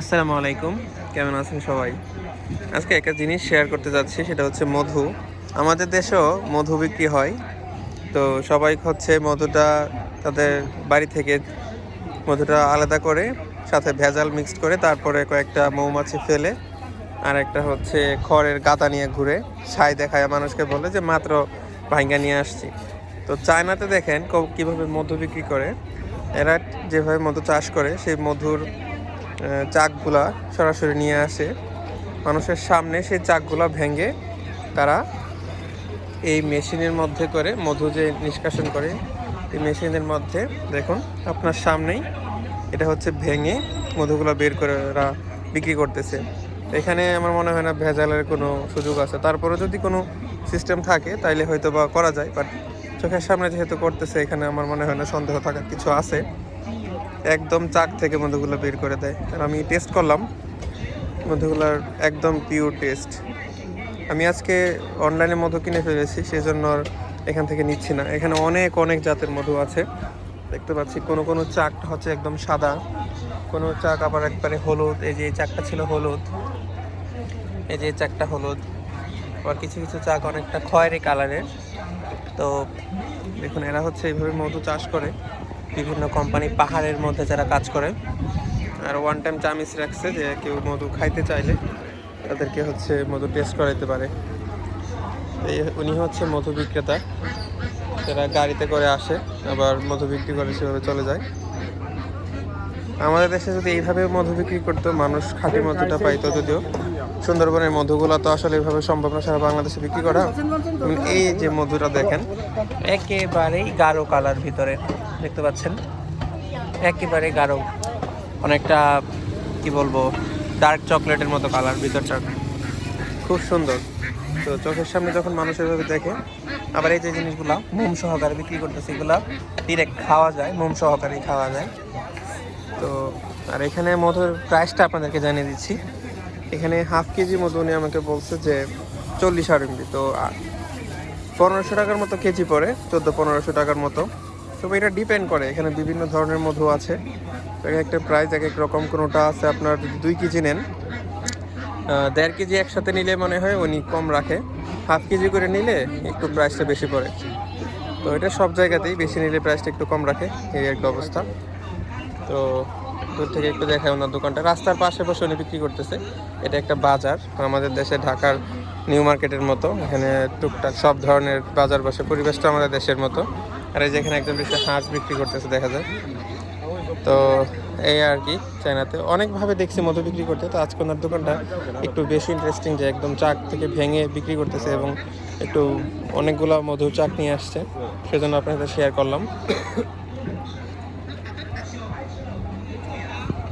আসসালামু আলাইকুম। কেমন আছেন সবাই? আজকে একটা জিনিস শেয়ার করতে যাচ্ছি, সেটা হচ্ছে মধু। আমাদের দেশেও মধু বিক্রি হয়। তো সবাই হচ্ছে মধুটা তাদের বাড়ি থেকে মধুটা আলাদা করে, সাথে ভেজাল মিক্সড করে, তারপরে কয়েকটা মৌমাছি ফেলে, আর একটা হচ্ছে খড়ের গাদা নিয়ে ঘুরে, ছাই দেখায় মানুষকে বলে যে, মাত্র ভাঙ্গা নিয়ে আসছি। তো চায়নাতে দেখেন কীভাবে মধু বিক্রি করে। এরা যেভাবে মধু চাষ করে, সেই মধুর চাকগুলা সরাসরি নিয়ে আসে। মানুষের সামনে সেই চাকগুলা ভেঙে তারা এই মেশিনের মধ্যে করে মধু যে নিষ্কাশন করে, এই মেশিনের মধ্যে দেখুন আপনার সামনেই এটা হচ্ছে ভেঙে মধুগুলো বের করে ওরা বিক্রি করতেছে। এখানে আমার মনে হয় না ভেজালের কোনো সুযোগ আছে। তারপরে যদি কোনো সিস্টেম থাকে তাইলে হয়তো বা করা যায়, বাট চোখের সামনে যেহেতু করতেছে, এখানে আমার মনে হয় না সন্দেহ থাকার কিছু আছে। একদম চাক থেকে মধুগুলো বের করে দেয়। আর আমি টেস্ট করলাম, মধুগুলোর একদম পিওর টেস্ট আমি আজকে অনলাইনে মধু কিনে ফেলেছি সেই জন্য আর এখান থেকে নিচ্ছি না। এখানে অনেক অনেক জাতের মধু আছে। দেখতে পাচ্ছি কোনো কোনো চাকটা হচ্ছে একদম সাদা, কোনো চাক আবার একবারে হলুদ। এই যে এই চাকটা ছিল হলুদ, এই যে চাকটা হলুদ। আবার কিছু কিছু চাক অনেকটা খয়েরি কালারের তো দেখুন, এরা হচ্ছে এইভাবে মধু চাষ করে। বিভিন্ন কোম্পানি পাহাড়ের মধ্যে যারা কাজ করে। আর ওয়ান টাইম চামিচ রাখছে যে কেউ মধু খাইতে চাইলে তাদেরকে হচ্ছে মধু টেস্ট করাইতে পারে। এই উনি হচ্ছে মধু বিক্রেতা। যারা গাড়িতে করে আসে, আবার মধু বিক্রি করে সেভাবে চলে যায়। আমাদের দেশে যদি এইভাবে মধু বিক্রি করতো, মানুষ খাঁটি মধুটা পাইতো যদিও। সুন্দরবনের মধুগুলো তো আসলে এইভাবে সম্ভব না, সারা বাংলাদেশে বিক্রি করা। এই যে মধুটা দেখেন, একেবারেই গাঢ় কালার ভিতরে। দেখতে পাচ্ছেন। একেবারে গাঢ়, অনেকটা, কি বলব ডার্ক চকলেটের মতো কালার ভিতরটা খুব সুন্দর। তো চোখের সামনে যখন মানুষ এভাবে দেখে, আবার এই যে জিনিসগুলা, মোম সহকারে বিক্রি করতেছে, এগুলা ডিরেক্ট খাওয়া যায়, মোম সহকারে খাওয়া যায়। তো, আর এখানে মধুর প্রাইসটা আপনাদেরকে জানিয়ে দিচ্ছি। এখানে হাফ কেজি মধু উনি আমাকে বলছে যে চল্লিশ আরএমবি তো পনেরোশো টাকার মতো কেজি পড়ে, চোদ্দ পনেরোশো টাকার মতো। তবে এটা ডিপেন্ড করে। এখানে বিভিন্ন ধরনের মধু আছে। এক একটা প্রাইস এক এক রকম। কোনোটা আছে আপনার দুই কেজি নেন। দেড় কেজি একসাথে নিলে মনে হয় উনি কম রাখে। হাফ কেজি করে নিলে একটু প্রাইসটা বেশি পড়ে। তো এটা সব জায়গাতেই বেশি নিলে প্রাইসটা একটু কম রাখে। এই একটা অবস্থা। তো দূর থেকে একটু দেখায় ওনার দোকানটা। রাস্তার পাশে বসে উনি বিক্রি করতেছে। এটা একটা বাজার। আমাদের দেশে ঢাকার নিউ মার্কেটের মতো। এখানে টুকটাক সব ধরনের বাজার বসে। পরিবেশটা আমাদের দেশের মতো। আর এই যে এখানে একজন বেশি হাঁস বিক্রি করতেছে, দেখা যায়। তো এই আর কি, চায়নাতে। অনেকভাবে দেখছি মধু বিক্রি করতে। তো আজকে ওনার দোকানটা একটু বেশি ইন্টারেস্টিং যে একদম চাক থেকে ভেঙে বিক্রি করতেছে এবং একটু অনেকগুলো মধু চাক নিয়ে আসছে। সেজন্য আপনাদের শেয়ার করলাম।